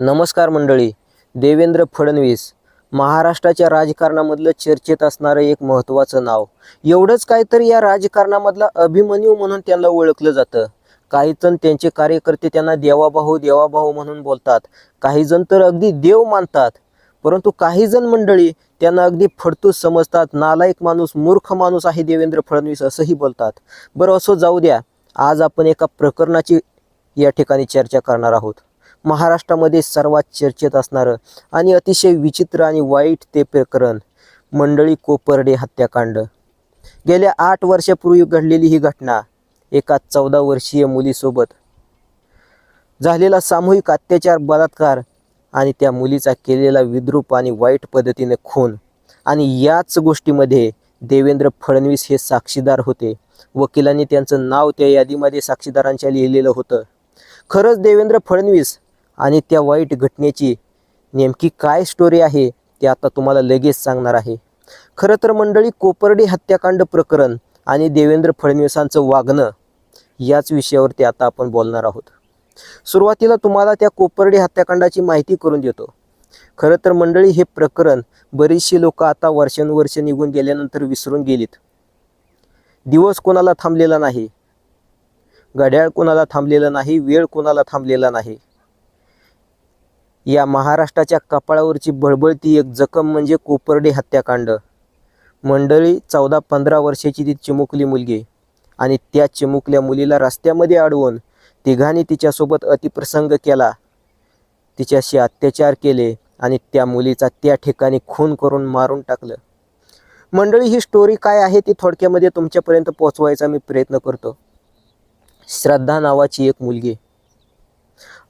नमस्कार मंडळी देवेंद्र फडणवीस महाराष्ट्राच्या राजकारणामधलं चर्चेत असणारं एक महत्त्वाचं नाव. एवढंच काय तर या राजकारणामधला अभिमन्यू म्हणून त्यांना ओळखलं जातं. काही जण त्यांचे कार्यकर्ते त्यांना देवाभाऊ देवाभाऊ म्हणून बोलतात. काही जण तर अगदी देव मानतात. परंतु काही जण मंडळी त्यांना अगदी फडतूस समजतात. नालायक माणूस मूर्ख माणूस आहे देवेंद्र फडणवीस असंही बोलतात. बरं असं जाऊ द्या. आज आपण एका प्रकरणाची या ठिकाणी चर्चा करणार आहोत. महाराष्ट्रामध्ये सर्वात चर्चेत असणारं आणि अतिशय विचित्र आणि वाईट ते प्रकरण मंडळी कोपर्डे हत्याकांड. गेल्या आठ वर्षापूर्वी घडलेली ही घटना एका चौदा वर्षीय मुलीसोबत. झालेला सामूहिक अत्याचार बलात्कार आणि त्या मुलीचा केलेला विद्रूप आणि वाईट पद्धतीने खून आणि याच गोष्टीमध्ये देवेंद्र फडणवीस हे साक्षीदार होते. वकिलांनी त्यांचं नाव त्या यादीमध्ये साक्षीदारांच्या लिहिलेलं होतं. खरंच देवेंद्र फडणवीस आणि त्या वाईट घटनेची नेमकी काय स्टोरी आहे ते आता तुम्हाला लगेच सांगणार आहे. खरं तर मंडळी कोपर्डी हत्याकांड प्रकरण आणि देवेंद्र फडणवीसांचं वागणं याच विषयावरती आता आपण बोलणार आहोत. सुरुवातीला तुम्हाला त्या कोपर्डी हत्याकांडाची माहिती करून देतो. खरं तर मंडळी हे प्रकरण बरीचशी लोक आता वर्षानुवर्ष निघून गेल्यानंतर विसरून गेलीत. दिवस कोणाला थांबलेला नाही घड्याळ कोणाला थांबलेलं नाही वेळ कोणाला थांबलेला नाही. या महाराष्ट्राच्या कपाळावरची बळबळती एक जखम म्हणजे कोपर्डे हत्याकांड. मंडळी चौदा पंधरा वर्षाची ती चिमुकली मुलगी आणि त्या चिमुकल्या मुलीला रस्त्यामध्ये अडवून तिघांनी तिच्यासोबत अतिप्रसंग केला. तिच्याशी अत्याचार केले आणि त्या मुलीचा त्या ठिकाणी खून करून मारून टाकलं. मंडळी ही स्टोरी काय आहे ती थोडक्यामध्ये तुमच्यापर्यंत पोहोचवायचा मी प्रयत्न करतो. श्रद्धा नावाची एक मुलगी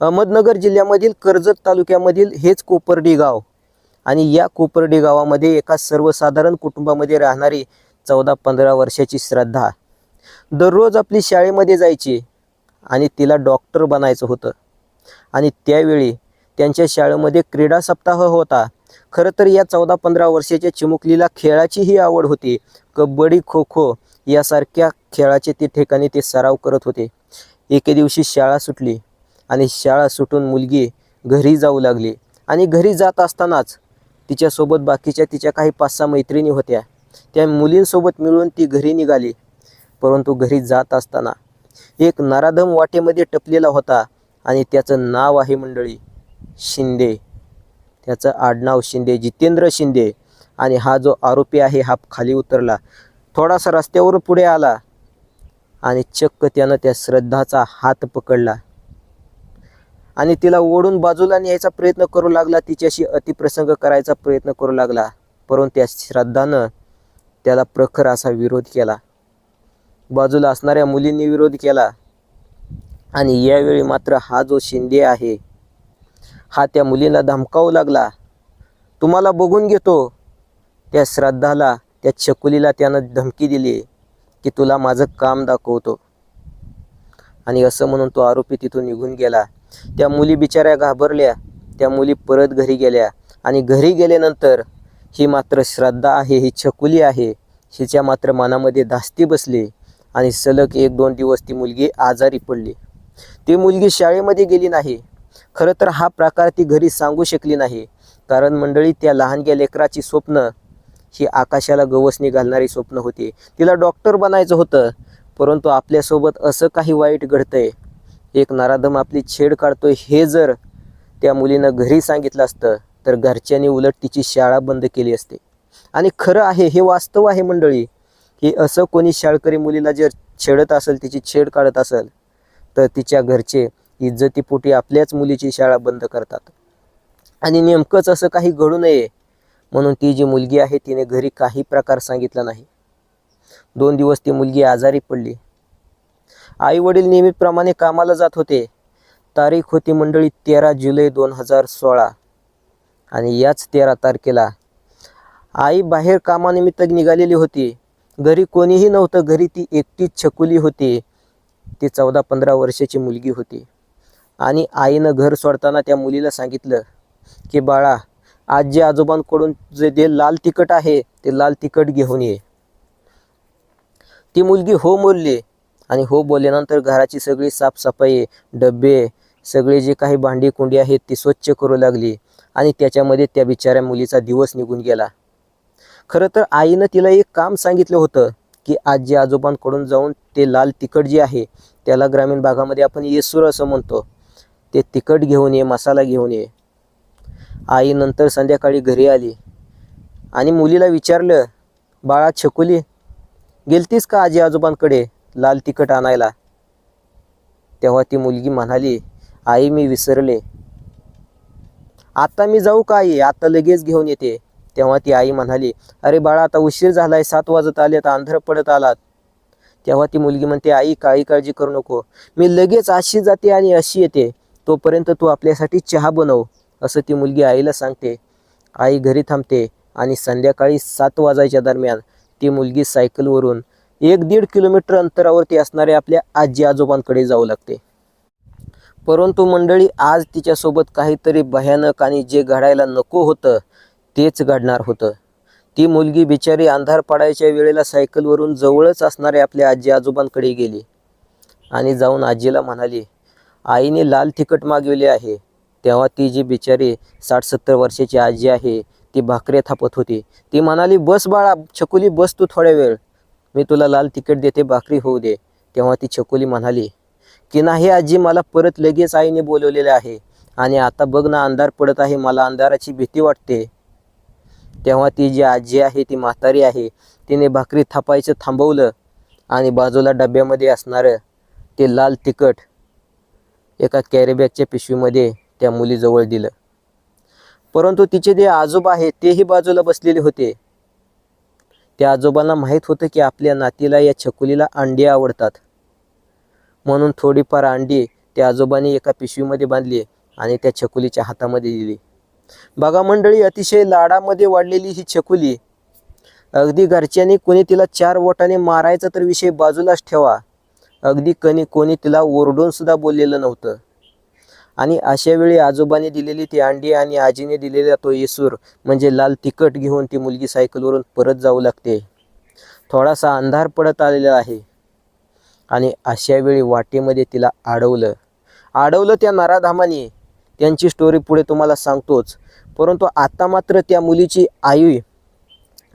अहमदनगर जिल्ह्यामधील कर्जत तालुक्यामधील हेच कोपर्डी गाव. आणि या कोपर्डी गावामध्ये एका सर्वसाधारण कुटुंबामध्ये राहणारी चौदा पंधरा वर्षाची श्रद्धा. दररोज आपली शाळेमध्ये जायची आणि तिला डॉक्टर बनायचं होतं. आणि त्यावेळी त्यांच्या शाळेमध्ये क्रीडा सप्ताह होता. खरं तर या चौदा पंधरा वर्षाच्या चिमुकलीला खेळाचीही आवड होती. कबड्डी खो खो यासारख्या खेळाचे ते ठिकाणी ते सराव करत होते. एके दिवशी शाळा सुटली. आणि शाळा सुटून मुलगी घरी जाऊ लागली. आणि घरी जात असतानाच तिच्यासोबत बाकीच्या तिच्या काही पाच सहा मैत्रिणी होत्या. त्या मुलींसोबत मिळून ती घरी निघाली. परंतु घरी जात असताना एक नराधम वाटेमध्ये टपलेला होता आणि त्याचं नाव आहे मंडळी शिंदे. त्याचं आडनाव शिंदे जितेंद्र शिंदे. आणि हा जो आरोपी आहे हा खाली उतरला. थोडासा रस्त्यावर पुढे आला आणि चक्क त्यानं त्या श्रद्धाचा हात पकडला. आणि तिला ओढून बाजूला न्यायचा प्रयत्न करू लागला. तिच्याशी अतिप्रसंग करायचा प्रयत्न करू लागला. परंतु त्या श्रद्धानं त्याला प्रखर असा विरोध केला. बाजूला असणाऱ्या मुलींनी विरोध केला. आणि यावेळी मात्र हा जो शिंदे आहे हा त्या मुलीला धमकावू लागला. तुम्हाला बघून घेतो. त्या श्रद्धाला त्या चकुलीला त्यानं धमकी दिली की तुला माझं काम दाखवतो. आणि असं म्हणून तो आरोपी तिथून निघून गेला. त्या मुली बिचाऱ्या घाबरल्या त्या मुली परत घरी गेल्या आणि घरी गेल्यानंतर ही मात्र श्रद्धा आहे ही छकुली आहे हिच्या मात्र मनामध्ये धास्ती बसली आणि सलग एक दोन दिवस ती मुलगी आजारी पडली. ती मुलगी शाळेमध्ये गेली नाही. खरं तर हा प्रकार ती घरी सांगू शकली नाही कारण मंडळी त्या लहानग्या लेकराची स्वप्न ही आकाशाला गवसणी घालणारी स्वप्न होती. तिला डॉक्टर बनायचं होतं परंतु आपल्यासोबत असं काही वाईट घडतंय एक नराधम आपली छेड काढतोय हे जर त्या मुलीनं घरी सांगितलं असतं तर घरच्यांनी उलट तिची शाळा बंद केली असते. आणि खरं आहे हे वास्तव आहे मंडळी की असं कोणी शाळकरी मुलीला जर छेडत असेल तिची छेड काढत असेल तर तिच्या घरचे इज्जतीपोटी आपल्याच मुलीची शाळा बंद करतात. आणि नेमकंच असं काही घडू नये म्हणून ती जी मुलगी आहे तिने घरी काही प्रकार सांगितला नाही. दोन दिवस ती मुलगी आजारी पडली. आई वडील नियमितप्रमाणे कामाला जात होते. तारीख होती मंडळी तेरा जुलै दोन हजार सोळा. आणि याच तेरा तारखेला आई बाहेर कामानिमित्त निघालेली होती. घरी कोणीही नव्हतं घरी ती एकटीच छकुली होती. ती चौदा पंधरा वर्षाची मुलगी होती. आणि आईनं घर सोडताना त्या मुलीला सांगितलं की बाळा आजी आजोबांकडून जे जे लाल तिखट आहे ते लाल तिखट घेऊन ये. ती मुलगी हो बोलली आणि हो बोलल्यानंतर घराची सगळी साफसफाई डबे सगळे जे काही भांडी कुंडी आहेत ती स्वच्छ करू लागली आणि त्याच्यामध्ये त्या बिचाऱ्या मुलीचा दिवस निघून गेला. खरं तर आईनं तिला एक काम सांगितलं होतं की आजी आजोबांकडून जाऊन ते लाल तिखट जे आहे त्याला ग्रामीण भागामध्ये आपण येसूर असं म्हणतो ते तिखट घेऊन ये मसाला घेऊन ये. आई नंतर संध्याकाळी घरी आली आणि मुलीला विचारलं बाळा छकुली गेलतीस का आजी आजोबांकडे? लाल तिखट आणायला. तेव्हा ती मुलगी म्हणाली आई मी विसरले. आता मी जाऊ का आई? आता लगेच घेऊन येते. तेव्हा ती आई म्हणाली अरे बाळा आता उशीर झालाय सात वाजत आले आता अंधार पडत आलात. तेव्हा ती मुलगी म्हणते आई काळी काळजी करू नको. मी लगेच अशी जाते आणि अशी येते. तोपर्यंत तू आपल्यासाठी चहा बनव असं ती मुलगी आईला सांगते. आई घरी थांबते आणि संध्याकाळी सात वाजायच्या दरम्यान ती मुलगी सायकलवरून एक दीड किलोमीटर अंतरावरती असणाऱ्या आपल्या आजी आजोबांकडे जाऊ लागते. परंतु मंडळी आज तिच्यासोबत काहीतरी भयानक आणि जे घडायला नको होतं तेच घडणार होतं. ती मुलगी बिचारी अंधार पडायच्या वेळेला सायकलवरून जवळच असणाऱ्या आपल्या आजी आजोबांकडे गेली आणि जाऊन आजीला म्हणाली आईने लाल तिखट मागविले आहे. तेव्हा ती जी बिचारी साठ सत्तर वर्षाची आजी आहे ती भाकरे थापत होती. ती म्हणाली बस बाळा छकुली बस तू थोड्या वेळ. मी तुला लाल तिखट देते भाकरी होऊ दे तेव्हा ती छकुली म्हणाली की नाही आजी मला परत लगेच आईने बोलवलेले आहे आणि आता बघ ना अंधार पडत आहे मला अंधाराची भीती वाटते. तेव्हा ती जी आजी आहे ती म्हातारी आहे तिने भाकरी थापायचं थांबवलं आणि बाजूला डब्यामध्ये असणारं ते लाल तिखट एका कॅरीबॅगच्या पिशवीमध्ये त्या मुलीजवळ दिलं. परंतु तिचे जे आजोबा आहे तेही बाजूला बसलेले होते. त्या आजोबांना माहीत होतं की आपल्या नातीला या छकुलीला अंडी आवडतात. म्हणून थोडीफार अंडी त्या आजोबांनी एका पिशवीमध्ये बांधली आणि त्या छकुलीच्या हातामध्ये दिली. बघा मंडळी अतिशय लाडामध्ये वाढलेली ही छकुली. अगदी घरच्यांनी कोणी तिला चार वटाने मारायचा तर विषय बाजूलाच ठेवा. अगदी कणी कोणी तिला ओरडून सुद्धा बोललेलं नव्हतं. आणि अशा वेळी आजोबाने दिलेली ती अंडी आणि आजीने दिलेला तो येसूर म्हणजे लाल तिखट घेऊन ती मुलगी सायकलवरून परत जाऊ लागते. थोडासा अंधार पडत आलेला आहे. आणि अशा वेळी वाटेमध्ये तिला अडवलं अडवलं त्या नाराधामाने. त्यांची स्टोरी पुढे तुम्हाला सांगतोच. परंतु आता मात्र त्या मुलीची आई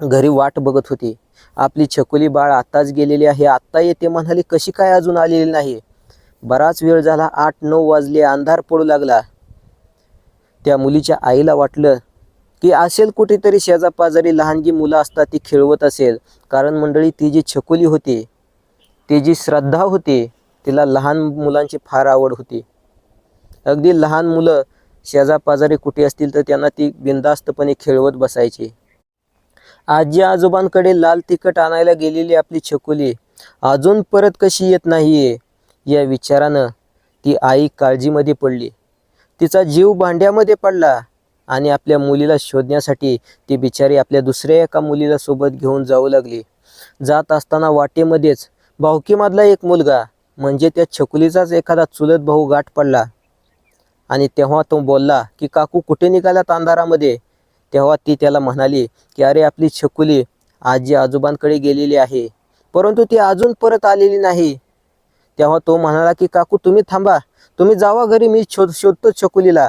घरी वाट बघत होती. आपली छकुली बाळ आत्ताच गेलेली आहे. आत्ता येते म्हणाली कशी काय अजून आलेली नाही? बराच वेळ झाला आठ नऊ वाजले अंधार पडू लागला. त्या मुलीच्या आईला वाटलं की असेल कुठेतरी शेजापाजारी लहानगी मुलं असतात ती खेळवत असेल. कारण मंडळी ती जी छकुली होती ती जी श्रद्धा होती तिला लहान मुलांची फार आवड होती. अगदी लहान मुलं शेजापाजारी कुठे असतील तर त्यांना ती बिनधास्तपणे खेळवत बसायची. आजी आजोबांकडे लाल तिखट आणायला गेलेली आपली छकुली अजून परत कशी येत नाहीये? या विचारानं ती आई काळजीमध्ये पडली. तिचा जीव भांड्यामध्ये पडला आणि आपल्या मुलीला शोधण्यासाठी ती बिचारी आपल्या दुसऱ्या एका मुलीला सोबत घेऊन जाऊ लागली. जात असताना वाटेमध्येच भावकीमधला एक मुलगा म्हणजे त्या छकुलीचाच एखादा चुलत भाऊ गाठ पडला. आणि तेव्हा तो बोलला की काकू कुठे निघालात अंधारामध्ये तेव्हा ती त्याला म्हणाली की अरे आपली छकुली आजी आजोबांकडे गेलेली आहे. परंतु ती अजून परत आलेली नाही. तेव्हा तो म्हणाला की काकू तुम्ही थांबा. तुम्ही जावा घरी मी शोध शोधतो छकुलीला.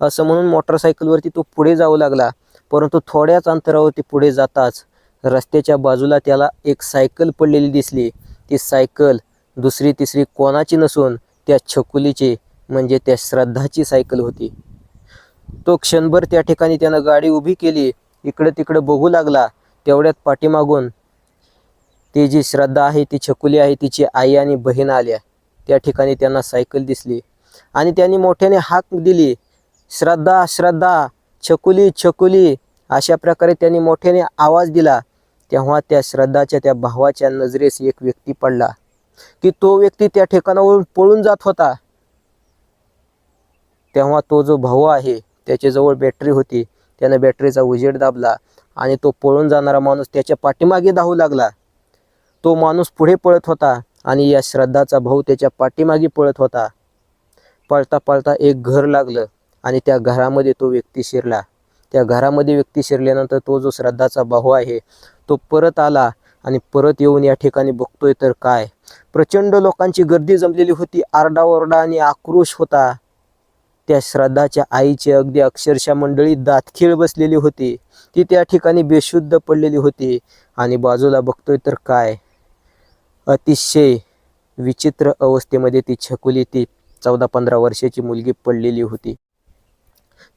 असं म्हणून मोटरसायकलवरती तो पुढे जाऊ लागला. परंतु थोड्याच अंतरावरती पुढे जाताच रस्त्याच्या बाजूला त्याला एक सायकल पडलेली दिसली. ती सायकल दुसरी तिसरी कोणाची नसून त्या छकुलीची म्हणजे त्या श्रद्धाची सायकल होती. तो क्षणभर त्या ठिकाणी त्यानं गाडी उभी केली. इकडं तिकडं बघू लागला. तेवढ्यात पाठीमागून ती जी श्रद्धा आहे ती छकुली आहे तिची आई आणि बहीण आल्या त्या ठिकाणी त्यांना सायकल दिसली. आणि त्यांनी मोठ्याने हाक दिली. श्रद्धा श्रद्धा छकुली छकुली अशा प्रकारे त्यांनी मोठ्याने आवाज दिला. तेव्हा त्या श्रद्धाच्या त्या भावाच्या नजरेस एक व्यक्ती पडला. की तो व्यक्ती त्या ठिकाणावरून पळून जात होता. तेव्हा तो जो भाऊ आहे त्याच्याजवळ बॅटरी होती. त्यानं बॅटरीचा उजेड दाबला. आणि तो पळून जाणारा माणूस त्याच्या पाठीमागे धावू लागला. तो माणूस पुढे पळत होता आणि या श्रद्धाचा भाऊ त्याच्या पाठीमागे पळत होता. पळता पळता एक घर लागलं आणि त्या घरामध्ये तो व्यक्ती शिरला. त्या घरामध्ये व्यक्ती शिरल्यानंतर तो जो श्रद्धाचा भाऊ आहे तो परत आला आणि परत येऊन या ठिकाणी बघतोय तर काय? प्रचंड लोकांची गर्दी जमलेली होती. आरडाओरडा आणि आक्रोश होता. त्या श्रद्धाच्या आईची अगदी अक्षरशः मंडळी दातखीळ बसलेली होती. ती त्या ठिकाणी बेशुद्ध पडलेली होती. आणि बाजूला बघतोय तर काय? अतिशय विचित्र अवस्थेमध्ये ती छकुली ती चौदा पंधरा वर्षाची मुलगी पडलेली होती.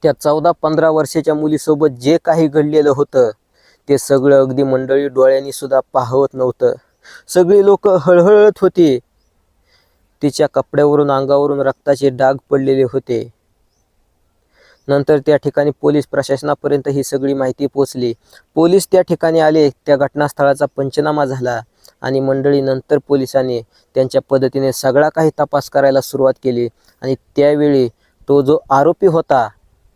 त्या चौदा पंधरा वर्षाच्या मुलीसोबत जे काही घडलेलं होतं ते सगळं अगदी मंडळी डोळ्यांनी सुद्धा पाहवत नव्हतं. सगळी लोक हळहळत होती. तिच्या कपड्यावरून अंगावरून रक्ताचे डाग पडलेले होते. नंतर त्या ठिकाणी पोलीस प्रशासनापर्यंत ही सगळी माहिती पोचली. पोलीस त्या ठिकाणी आले. त्या घटनास्थळाचा पंचनामा झाला. आणि मंडळी नंतर पोलिसांनी त्यांच्या पद्धतीने सगळा काही तपास करायला सुरुवात केली. आणि त्यावेळी तो जो आरोपी होता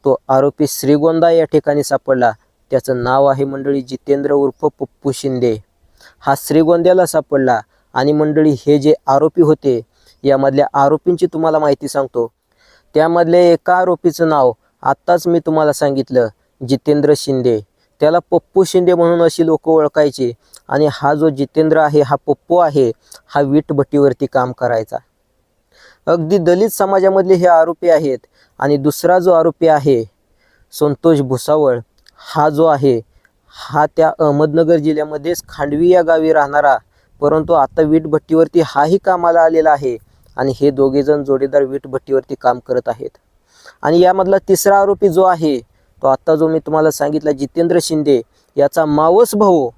तो आरोपी श्रीगोंदा या ठिकाणी सापडला. त्याचं नाव आहे मंडळी जितेंद्र उर्फ पप्पू शिंदे. हा श्रीगोंद्याला सापडला. आणि मंडळी हे जे आरोपी होते यामधल्या आरोपींची तुम्हाला माहिती सांगतो. त्यामधल्या एका आरोपीचं नाव आत्ताच मी तुम्हाला सांगितलं जितेंद्र शिंदे. त्याला पप्पू शिंदे म्हणून अशी लोक ओळखायची. आणि हा जो जितेंद्र आहे हा पप्पू आहे हा वीटभट्टीवरती काम करायचा. अगदी दलित समाजामधले हे आरोपी आहेत आणि दुसरा जो आरोपी आहे संतोष भुसावळ हा जो आहे हा त्या अहमदनगर जिल्ह्यामध्येच खांडवी या गावी राहणारा परंतु आता वीटभट्टीवरती हाही कामाला आलेला आहे आणि हे दोघेजण जोडीदार वीटभट्टीवरती काम करत आहेत. आणि यामधला तिसरा आरोपी जो आहे तो आत्ता जो मी तुम्हाला सांगितला जितेंद्र शिंदे याचा मावस भाऊ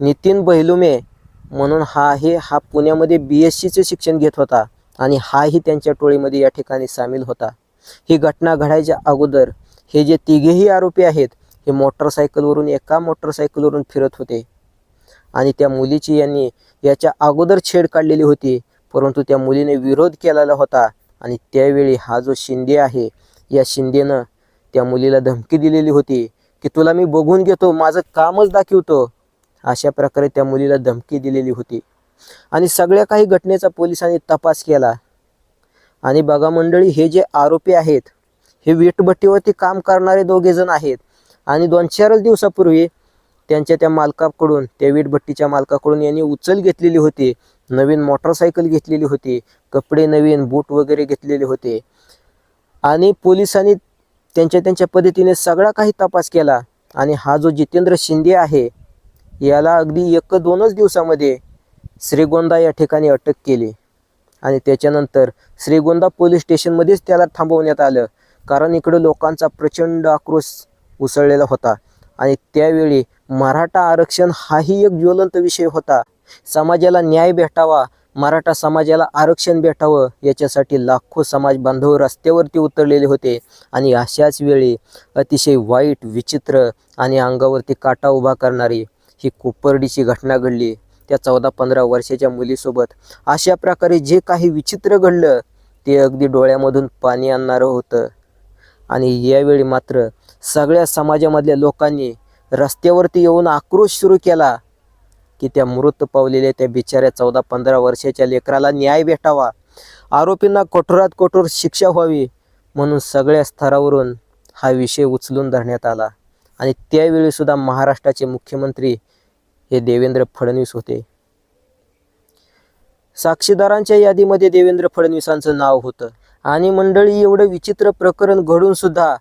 नितीन बहिलुमे म्हणून हा आहे हा पुण्यामध्ये बी एस सीचे शिक्षण घेत होता आणि हाही त्यांच्या टोळीमध्ये या ठिकाणी सामील होता. ही घटना घडायच्या अगोदर हे जे तिघेही आरोपी आहेत हे मोटरसायकलवरून एका मोटरसायकलवरून फिरत होते. आणि त्या मुलीची यांनी याच्या अगोदर छेड काढलेली होती परंतु त्या मुलीने विरोध केलेला होता आणि त्यावेळी हा जो शिंदे आहे या शिंदेनं त्या मुलीला धमकी दिलेली होती की तुला मी बघून घेतो माझं कामच दाखवतो. अशा प्रकारे त्या मुलीला धमकी दिलेली होती. आणि सगळ्या काही घटनेचा पोलिसांनी तपास केला. आणि बघा मंडळी हे जे आरोपी आहेत हे वीटभट्टीवरती काम करणारे दोघे जण आहेत. आणि दोन चारच दिवसापूर्वी त्यांच्या त्या मालकाकडून त्या वीटभट्टीच्या मालकाकडून यांनी उचल घेतलेली होती. नवीन मोटरसायकल घेतलेली होती. कपडे नवीन बूट वगैरे घेतलेले होते. आणि पोलिसांनी त्यांच्या त्यांच्या पद्धतीने सगळा काही तपास केला. आणि हा जो जितेंद्र शिंदे आहे याला अगदी एक दोनच दिवसामध्ये श्रीगोंदा या ठिकाणी अटक केली. आणि त्याच्यानंतर श्रीगोंदा पोलीस स्टेशनमध्येच त्याला थांबवण्यात आलं. कारण इकडं लोकांचा प्रचंड आक्रोश उसळलेला होता. आणि त्यावेळी मराठा आरक्षण हाही एक ज्वलंत विषय होता. समाजाला न्याय भेटावा मराठा समाजाला आरक्षण भेटावं याच्यासाठी लाखो समाज बांधव रस्त्यावरती उतरलेले होते. आणि अशाच वेळी अतिशय वाईट विचित्र आणि अंगावरती काटा उभा करणारी ही कोपर्डीची घटना घडली. त्या चौदा पंधरा वर्षाच्या मुलीसोबत अशा प्रकारे जे काही विचित्र घडलं ते अगदी डोळ्यामधून पाणी आणणारं होतं. आणि यावेळी मात्र सगळ्या समाजामधल्या लोकांनी रस्त्यावरती येऊन आक्रोश सुरू केला की त्या मृत पावलेल्या त्या बिचाऱ्या चौदा पंधरा वर्षाच्या लेकराला न्याय भेटावा. आरोपींना कठोरात कठोर शिक्षा व्हावी म्हणून सगळ्या स्तरावरून हा विषय उचलून धरण्यात आला. आणि त्यावेळी सुद्धा महाराष्ट्राचे मुख्यमंत्री हे देवेंद्र फडणवीस होते. साक्षीदारांच्या यादीमध्ये देवेंद्र फडणवीसांचं नाव होतं. आणि मंडळी एवढं विचित्र प्रकरण घडून सुद्धा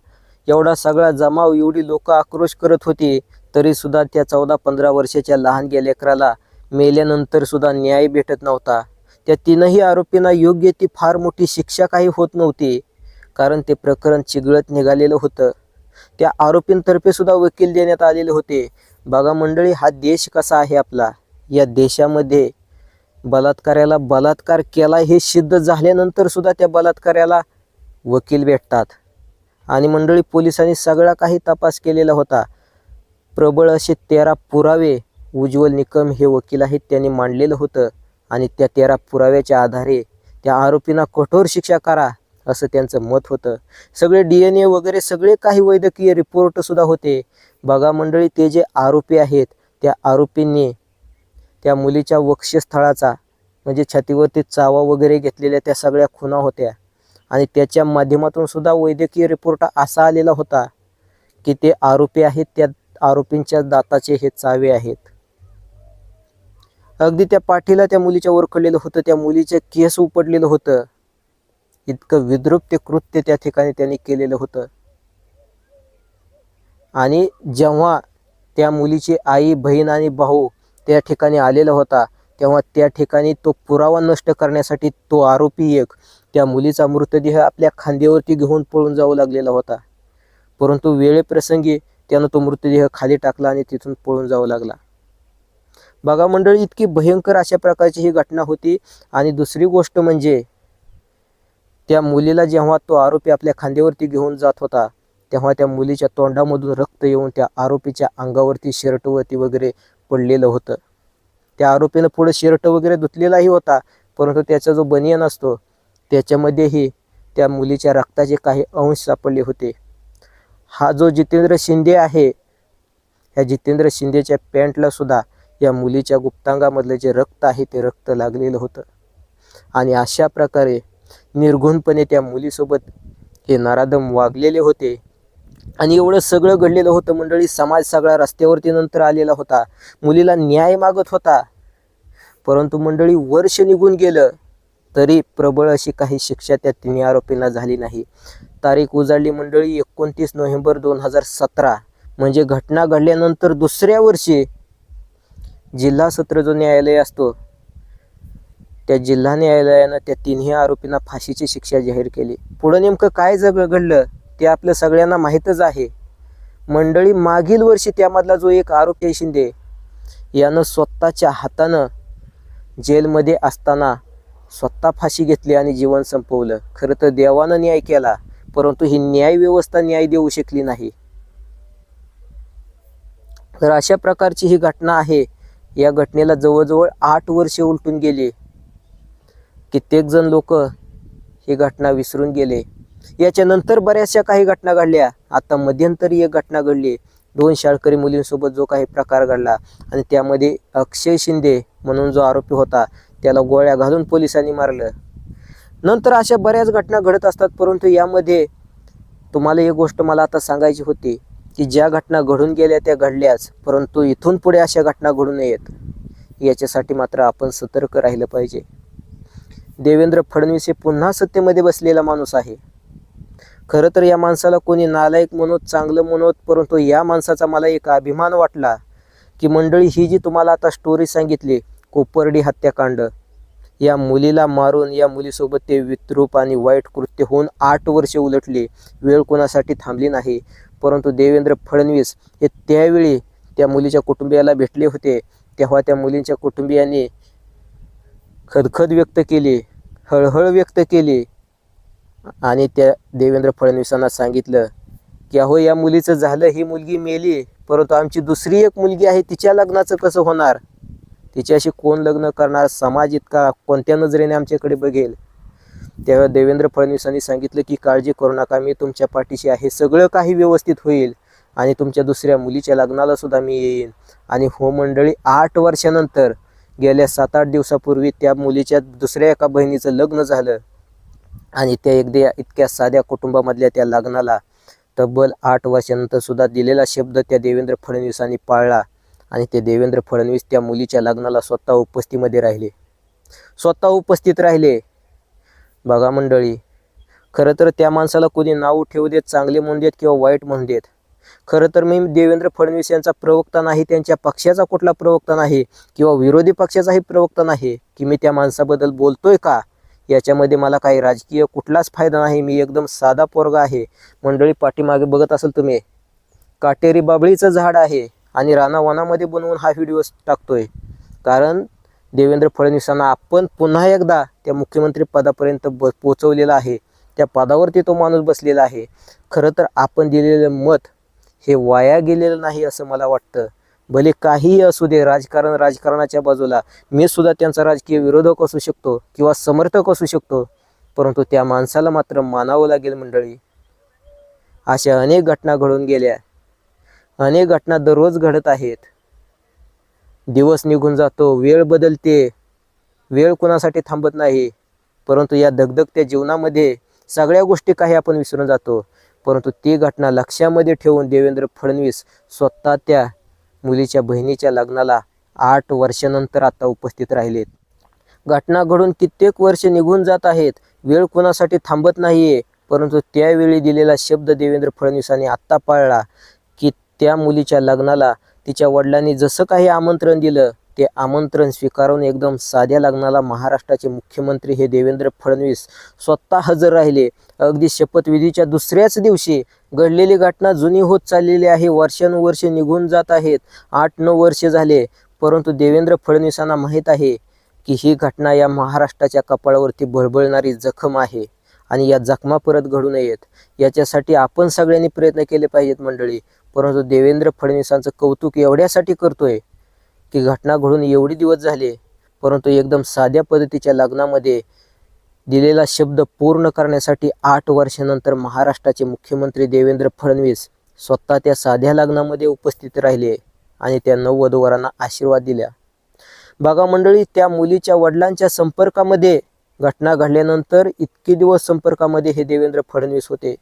एवढा सगळा जमाव एवढी लोक आक्रोश करत होती तरी सुद्धा त्या चौदा पंधरा वर्षाच्या लहान लेकराला मेल्यानंतर सुद्धा न्याय भेटत नव्हता. त्या तीनही आरोपींना योग्य ती फार मोठी शिक्षा काही होत नव्हती कारण ते प्रकरण चिघळत निघालेलं होतं. त्या आरोपींतर्फे सुद्धा वकील देण्यात आलेले होते. बघा मंडळी हा देश कसा आहे आपला? या देशामध्ये बलात्काराला बलात्कार केला हे सिद्ध झाल्यानंतर सुद्धा त्या बलात्काराला वकील भेटतात. आणि मंडळी पोलिसांनी सगळा काही तपास केलेला होता. प्रबळ असे तेरा पुरावे उज्ज्वल निकम हे वकील आहेत त्यांनी मांडलेलं होतं. आणि त्या तेरा पुराव्याच्या आधारे त्या आरोपींना कठोर शिक्षा करा. असं त्यांचं मत होतं. सगळे डी एन ए वगैरे सगळे काही वैद्यकीय रिपोर्टसुद्धा होते. बघा मंडळी ते जे आरोपी आहेत त्या आरोपींनी त्या मुलीच्या वक्षस्थळाचा म्हणजे छातीवरती चावा वगैरे घेतलेल्या त्या सगळ्या खुणा होत्या. आणि त्याच्या माध्यमातून सुद्धा वैद्यकीय रिपोर्ट असा आलेला होता की ते आरोपी आहेत त्या आरोपींच्या दाताचे हे चावे आहेत. अगदी त्या पाठीला त्या मुलीच्या ओरखडलेलं होतं त्या मुलीचे केस उपडलेलं होतं. इतकं विद्रूप ते कृत्य त्या ठिकाणी त्यांनी केलेलं होतं. आणि जेव्हा त्या मुलीची आई बहीण आणि भाऊ त्या ठिकाणी आलेला होता तेव्हा त्या ठिकाणी तो पुरावा नष्ट करण्यासाठी तो आरोपी एक त्या मुलीचा मृतदेह आपल्या खांद्यावरती घेऊन पळून जाऊ लागलेला होता. परंतु वेळेप्रसंगी त्यानं तो मृतदेह खाली टाकला आणि तिथून पळून जाऊ लागला. बघा मंडळी इतकी भयंकर अशा प्रकारची ही घटना होती. आणि दुसरी गोष्ट म्हणजे त्या मुलीला जेव्हा तो आरोपी आपल्या खांद्यावरती घेऊन जात होता तेव्हा त्या मुलीच्या तोंडामधून रक्त येऊन त्या आरोपीच्या अंगावरती शर्टवरती वगैरे पडलेलं होतं. त्या आरोपीनं पुढे शर्ट वगैरे धुतलेलाही होता परंतु त्याचा जो बनियन असतो त्याच्यामध्येही त्या मुलीच्या रक्ताचे काही अंश सापडले होते. हा जो जितेंद्र शिंदे आहे ह्या जितेंद्र शिंदेच्या पॅन्टला सुद्धा या मुलीच्या गुप्तांगामधलं जे रक्त आहे ते रक्त लागलेलं होतं. आणि अशा प्रकारे निर्घुणपणे त्या मुलीसोबत हे नारादम वागलेले होते. आणि एवढं सगळं घडलेलं होतं. मंडळी समाज सगळा रस्त्यावरती नंतर आलेला होता. मुलीला न्याय मागत होता. परंतु मंडळी वर्ष निघून गेलं तरी प्रबळ अशी काही शिक्षा त्या तिन्ही आरोपींना झाली नाही. तारीख उजाडली मंडळी एकोणतीस नोव्हेंबर दोन हजार सतरा. म्हणजे घटना घडल्यानंतर दुसऱ्या वर्षी जिल्हा सत्र जो न्यायालय असतो त्या जिल्हा न्यायालयानं त्या तिन्ही आरोपींना फाशीची शिक्षा जाहीर केली. पुढं नेमकं काय जग घडलं ते आपल्या सगळ्यांना माहीतच आहे. मंडळी मागील वर्षी त्यामधला जो एक आरोपी आहे शिंदे यानं स्वतःच्या हातानं जेलमध्ये असताना स्वतः फाशी घेतली आणि जीवन संपवलं. खरं तर देवानं न्याय केला परंतु ही न्यायव्यवस्था न्याय देऊ शकली नाही. तर अशा प्रकारची ही घटना आहे. या घटनेला जवळजवळ आठ वर्षे उलटून गेली. कित्येक जण लोक ही घटना विसरून गेले. याच्यानंतर बऱ्याचशा काही घटना घडल्या. आता मध्यंतरी एक घटना घडली. दोन शाळकरी मुलींसोबत जो काही प्रकार घडला आणि त्यामध्ये अक्षय शिंदे म्हणून जो आरोपी होता त्याला गोळ्या घालून पोलिसांनी मारलं. नंतर अशा बऱ्याच घटना घडत असतात परंतु यामध्ये तुम्हाला एक गोष्ट मला आता सांगायची होती की ज्या घटना घडून गेल्या त्या घडल्याच परंतु इथून पुढे अशा घटना घडू नयेत. याच्यासाठी मात्र आपण सतर्क राहिलं पाहिजे. देवेंद्र फडणवीस हे पुन्हा सत्तेमध्ये बसलेला माणूस आहे. खरं तर या माणसाला कोणी नालायक म्हणत चांगलं म्हणत परंतु या माणसाचा मला एक अभिमान वाटला की मंडळी ही जी तुम्हाला आता स्टोरी सांगितली कोपर्डी हत्याकांड या मुलीला मारून या मुलीसोबत ते विद्रूप आणि वाईट कृत्य होऊन आठ वर्षे उलटली वेळ कोणासाठी थांबली नाही. परंतु देवेंद्र फडणवीस हे त्यावेळी त्या मुलीच्या कुटुंबियाला भेटले होते. तेव्हा त्या मुलींच्या कुटुंबियांनी खदखद व्यक्त केली हळहळ व्यक्त केली. आणि त्या देवेंद्र फडणवीसांना सांगितलं की अहो या मुलीचं झालं ही मुलगी मेली परंतु आमची दुसरी एक मुलगी आहे तिच्या लग्नाचं कसं होणार? तिच्याशी कोण लग्न करणार? समाज इतका कोणत्या नजरेने आमच्याकडे बघेल? तेव्हा देवेंद्र फडणवीसांनी सांगितलं की काळजी करू नका मी तुमच्या पाठीशी आहे. सगळं काही व्यवस्थित होईल आणि तुमच्या दुसऱ्या मुलीच्या लग्नाला सुद्धा मी येईन. आणि हो मंडळी आठ वर्षानंतर गेल्या सात आठ दिवसापूर्वी त्या मुलीच्या दुसऱ्या एका बहिणीचं लग्न झालं. आणि त्या एकदा इतक्या साध्या कुटुंबामधल्या त्या लग्नाला तब्बल आठ वर्षानंतर सुद्धा दिलेला शब्द त्या देवेंद्र फडणवीसांनी पाळला. आणि ते देवेंद्र फडणवीस त्या मुलीच्या लग्नाला स्वतः उपस्थितीमध्ये राहिले. स्वतः उपस्थित राहिले. बघा मंडळी खरं तर त्या माणसाला कोणी नाव ठेवू देत चांगले म्हणून देत किंवा वाईट म्हणून देत खरं तर मी देवेंद्र फडणवीस यांचा प्रवक्ता नाही त्यांच्या पक्षाचा कुठला प्रवक्ता नाही किंवा विरोधी पक्षाचाही प्रवक्ता नाही की मी त्या माणसाबद्दल बोलतोय का? याच्यामध्ये मला काही राजकीय कुठलाच फायदा नाही मी एकदम साधा पोरगा आहे. मंडळी पाठीमागे बघत असाल तुम्ही काटेरी बाबळीचं झाड आहे आणि रानावनामध्ये बनवून हा व्हिडिओ टाकतोय. कारण देवेंद्र फडणवीसांना आपण पुन्हा एकदा त्या मुख्यमंत्री पदापर्यंत ब पोचवलेला आहे. त्या पदावरती तो माणूस बसलेला आहे. खरं तर आपण दिलेलं मत हे वाया गेलेलं नाही असं मला वाटतं. भले काहीही असू दे राजकारण राजकारणाच्या बाजूला मी सुद्धा त्यांचा राजकीय विरोधक असू शकतो किंवा समर्थक असू शकतो परंतु त्या माणसाला मात्र मानावं लागेल मंडळी. अशा अनेक घटना घडून गेल्या. अनेक घटना दररोज घडत आहेत. दिवस निघून जातो वेळ बदलते. वेळ कोणासाठी थांबत नाही. परंतु या दगदगत्या जीवनामध्ये सगळ्या गोष्टी काही आपण विसरून जातो. परंतु ती घटना लक्षामध्ये ठेवून देवेंद्र फडणवीस स्वतः त्या मुलीच्या बहिणीच्या लग्नाला आठ वर्षानंतर आता उपस्थित राहिलेत. घटना घडून कित्येक वर्ष निघून जात आहेत. वेळ कोणासाठी थांबत नाहीये. परंतु त्यावेळी दिलेला शब्द देवेंद्र फडणवीसांनी आत्ता पाळला की त्या मुलीच्या लग्नाला तिच्या वडिलांनी जसं काही आमंत्रण दिलं ते आमंत्रण स्वीकारून एकदम साध्या लग्नाला महाराष्ट्राचे मुख्यमंत्री हे देवेंद्र फडणवीस स्वतः हजर राहिले. अगदी शपथविधीच्या दुसऱ्याच दिवशी घडलेली घटना जुनी होत चाललेली आहे. वर्षानुवर्षे निघून जात आहेत. आठ नऊ वर्षे झाले परंतु देवेंद्र फडणवीसांना माहीत आहे की ही घटना या महाराष्ट्राच्या कपाळावरती बळबळणारी जखम आहे आणि या जखमा परत घडू नयेत. याच्यासाठी आपण सगळ्यांनी प्रयत्न केले पाहिजेत मंडळी. परंतु देवेंद्र फडणवीसांचं कौतुक एवढ्यासाठी करतोय की घटना घडून एवढे दिवस झाले परंतु एकदम साध्या पद्धतीच्या लग्नामध्ये दिलेला शब्द पूर्ण करण्यासाठी आठ वर्षानंतर महाराष्ट्राचे मुख्यमंत्री देवेंद्र फडणवीस स्वतः त्या साध्या लग्नामध्ये उपस्थित राहिले आणि त्या नववधूवरांना आशीर्वाद दिल्या. बघा मंडळी त्या मुलीच्या वडिलांच्या संपर्कामध्ये घटना घडल्यानंतर इतके दिवस संपर्कामध्ये हे देवेंद्र फडणवीस होते.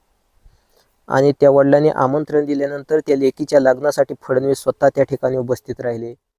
आणि त्या वडिलांनी आमंत्रण दिल्यानंतर त्या लेकीच्या लग्नासाठी फडणवीस स्वतः त्या ठिकाणी उपस्थित राहिले.